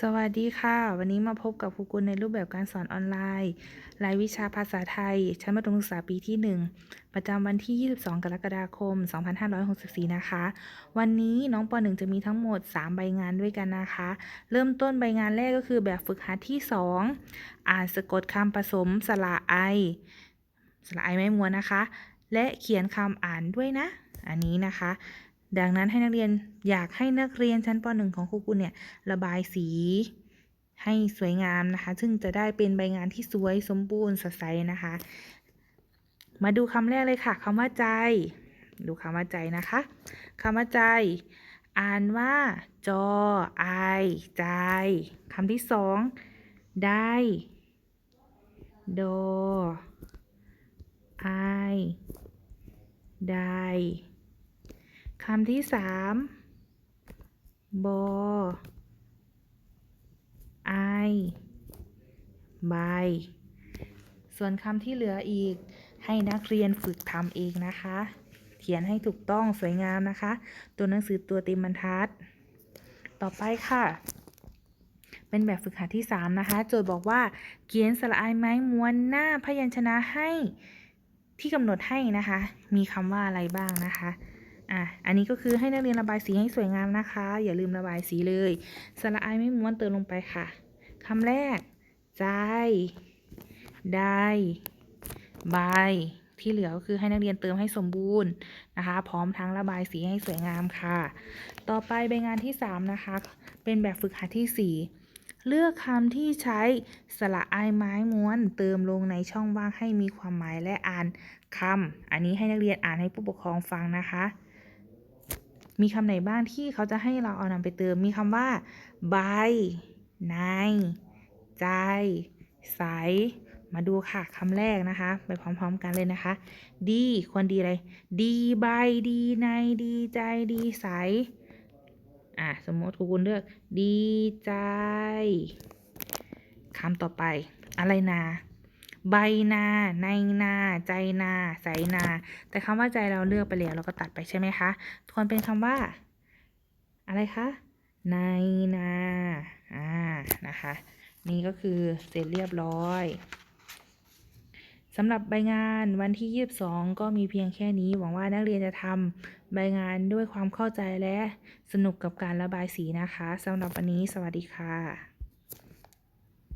สวัสดีค่ะ วันนี้มาพบกับครูกุลในรูปแบบการสอนออนไลน์ รายวิชาภาษาไทย ชั้นมัธยมศึกษาปีที่ 1 ประจำวันที่ 22 กรกฎาคม 2564 นะคะ วันนี้น้องป .1 จะมีทั้งหมด 3 ใบงานด้วยกันนะคะ เริ่มต้นใบงานแรกก็คือแบบฝึกหัดที่ 2 อ่านสะกดคำผสมสระไอสระไอไม่ม้วนนะคะ และเขียนคำอ่านด้วยนะ อันนี้นะคะ ดังนั้นให้นักเรียนอยากให้นักเรียนชั้นป .1 ของครูกุลเนี่ยระบายสีให้สวยงามนะคะ ซึ่งจะได้เป็นใบงานที่สวยสมบูรณ์สดใสนะคะ มาดูคำแรกเลยค่ะคำว่าใจ ดูคำว่าใจนะคะคำว่าใจ อ่านว่า จอไอใจคำที่สองได้โดไอได้ คำที่สามบอไอ ใบ ส่วนคำที่เหลืออีกให้นักเรียนฝึกทำเองนะคะ เขียนให้ถูกต้องสวยงามนะคะ ตัวหนังสือตัวเต็มบรรทัด ต่อไปค่ะ เป็นแบบฝึกหัดที่ 3 นะคะ โจทย์บอกว่าเขียนสระอายไม้ม้วนหน้าพยัญชนะให้ที่กำหนดให้นะคะ มีคำว่าอะไรบ้างนะคะ อะ อันนี้ก็คือให้นักเรียนระบายสีให้สวยงามนะคะ อย่าลืมระบายสีเลยสระไอไม่ม้วนเติมลงไปค่ะคำแรก ใจ ได้ใบที่เหลือก็คือให้นักเรียนเติมให้สมบูรณ์นะคะ พร้อมทั้งระบายสีให้สวยงามค่ะ ต่อไปใบงานที่ 3 นะคะ เป็นแบบฝึกหัดที่ 4 เลือกคำที่ใช้สระไอไม้ม้วน เติมลงในช่องว่างให้มีความหมายและอ่านคำอันนี้ให้นักเรียนอ่านให้ผู้ปกครองฟังนะคะ มีคำไหนบ้างที่เขาจะให้เราเอานำไปเติม มีคำว่า ใบ ใน ใจ ใส มาดูค่ะคำแรกนะคะ ไปพร้อม ๆ กันเลยนะคะ ดี ควรดีอะไร ดีใบ ดีใน ดีใจ ดีใส อะ สมมติครูกุลเลือก ดีใจ คำต่อไป อะไรนา ใบนา ในนา ใจนาใสนา แต่คำว่าใจเราเลือกไปแล้ว เราก็ตัดไปใช่ไหมคะควรเป็นคำว่า อะไรคะในนาอ่านะคะ นี่ก็คือเสร็จเรียบร้อยสำหรับใบงานวันที่ 22 ก็มีเพียงแค่นี้ หวังว่านักเรียนจะทำใบงานด้วยความเข้าใจและสนุกกับการระบายสีนะคะสำหรับวันนี้สวัสดีค่ะ